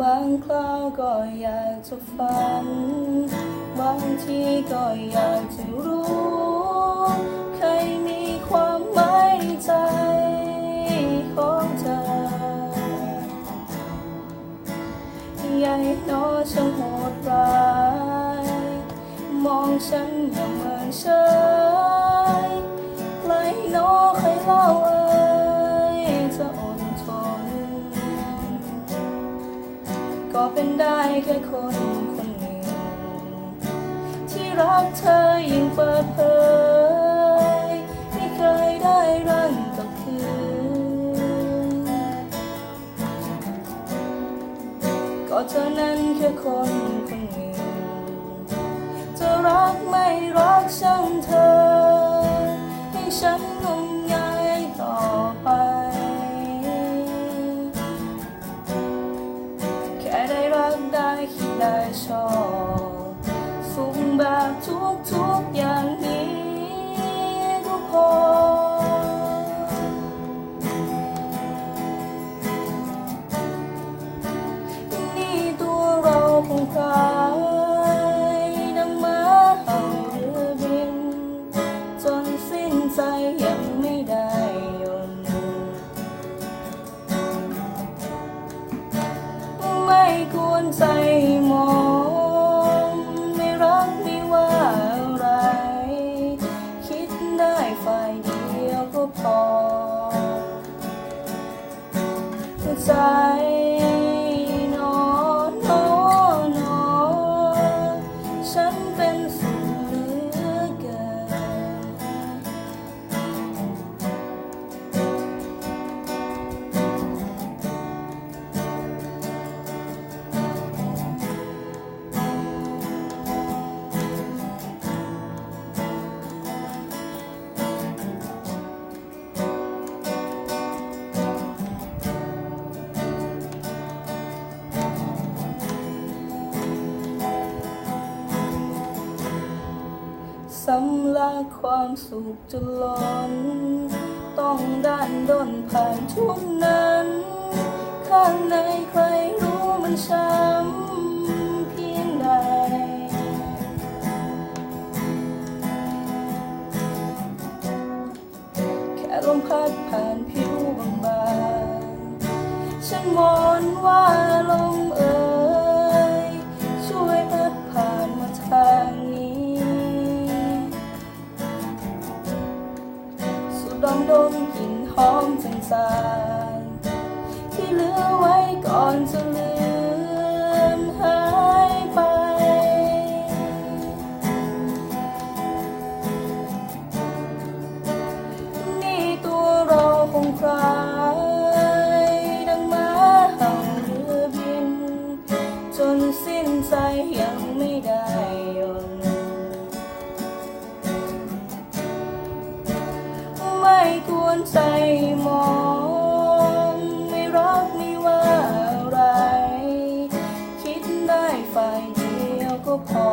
บางคราวก็อยากจะฝัน บางทีก็อยากจะรู้ ใครมีความหมายในใจของเธอใหญ่หนอช่างโหดร้าย มองฉันอย่างเหมือนเฉยไหลหนอใครเล่า ก็เป็นได้แค่คนคนหนึ่ง ที่รักเธอยิ่งเปิดเผยไม่เคยได้รันกับคืนก็เธอนั้นแค่คนคนหนึ่ง จะรักไม่รักช่างเธอให้ฉัน ได้คิดได้ชอบสุขแบบทุกทุกๆอย่างนี้ก็พอนี่ ใจมองไม่รักไม่ว่าอะไร คิดได้ฝ่ายเดียวก็พอใจ สำลักความสุขจนล้นต้องดันด้นผ่านช่วงนั้น ข้างในใครรู้มันช้ำเพียงใด แค่ลมพัดผ่าน ลองดมกลิ่นหอมจางจางที่เหลือไว้ก่อนจะลืมหายไป นี่ตัวเราคงครายดังม้าเห่าเรือบิน จนสิ้นใจยังไม่ได้ยน อนใจมอง ไม่รักไม่ว่าอะไร คิดได้ฝ่ายเดียวก็พอ